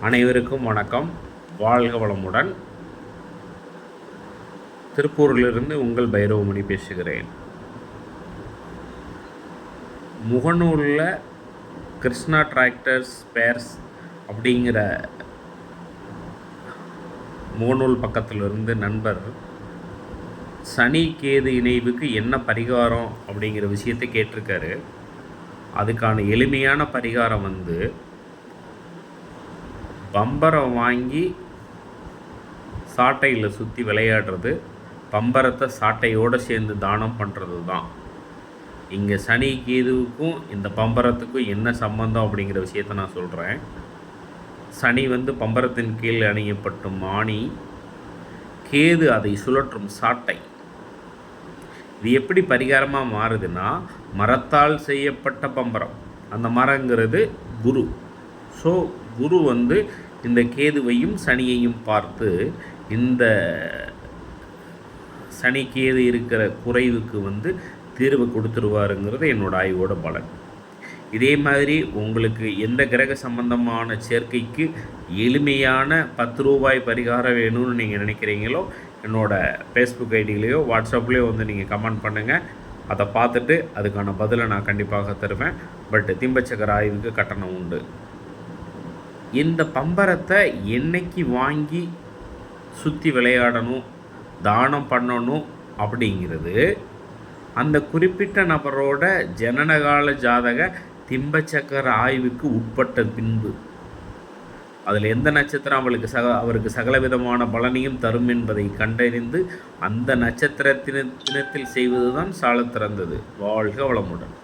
அனைவருக்கும் வணக்கம். வாழ்க வளமுடன். திருப்பூரிலிருந்து உங்கள் பைரவமணி பேசுகிறேன். முகநூலில் கிருஷ்ணா டிராக்டர்ஸ் பேர்ஸ் அப்படிங்கிற முகநூல் பக்கத்திலிருந்து நண்பர் சனி கேது இணைவுக்கு என்ன பரிகாரம் அப்படிங்கிற விஷயத்தை கேட்டிருக்காரு. அதுக்கான எளிமையான பரிகாரம் வந்து பம்பரம் வாங்கி சாட்டையில் சுற்றி விளையாடுறது பம்பரத்தை சாட்டையோடு சேர்ந்து தானம் பண்ணுறது தான் இங்கே சனி கேதுவுக்கும் இந்த பம்பரத்துக்கும் என்ன சம்பந்தம் அப்படிங்கிற விஷயத்த நான் சொல்கிறேன் சனி வந்து பம்பரத்தின் கீழ் அணியப்பட்ட மாணி கேது அதை சுழற்றும் சாட்டை. இது எப்படி பரிகாரமாக மாறுதுன்னா மரத்தால் செய்யப்பட்ட பம்பரம். அந்த மரங்கிறது குரு. ஸோ குரு வந்து இந்த கேதுவையும் சனியையும் பார்த்து இந்த சனி கேது இருக்கிற குறைவுக்கு வந்து தீர்வு கொடுத்துருவாருங்கிறது என்னோட ஆய்வோட பலன். இதே மாதிரி உங்களுக்கு எந்த கிரக சம்பந்தமான சேர்க்கைக்கு எளிமையான பத்து ரூபாய் பரிகாரம் வேணும்னு நீங்கள் நினைக்கிறீங்களோ என்னோட ஃபேஸ்புக் ஐடியிலையோ வாட்ஸ்அப்லேயோ வந்து நீங்கள் கமெண்ட் பண்ணுங்கள் அதை பார்த்துட்டு அதுக்கான பதிலை நான் கண்டிப்பாக தருவேன். பட் திம்பச்சக்கர ஆய்வுக்கு கட்டணம் உண்டு. இந்த பம்பரத்தை என்னைக்கு வாங்கி சுற்றி விளையாடணும் தானம் பண்ணணும் அப்படிங்கிறது அந்த குறிப்பிட்ட நபரோட ஜனனகால ஜாதக திம்பச்சக்கர ஆய்வுக்கு உட்பட்ட பின்பு. அதில் எந்த நட்சத்திரம் அவளுக்கு சக அவருக்கு சகலவிதமான பலனையும் தரும் என்பதை கண்டறிந்து அந்த நட்சத்திரத்தின தினத்தில் செய்வது தான் சால திறந்தது. வாழ்க வளமுடன்.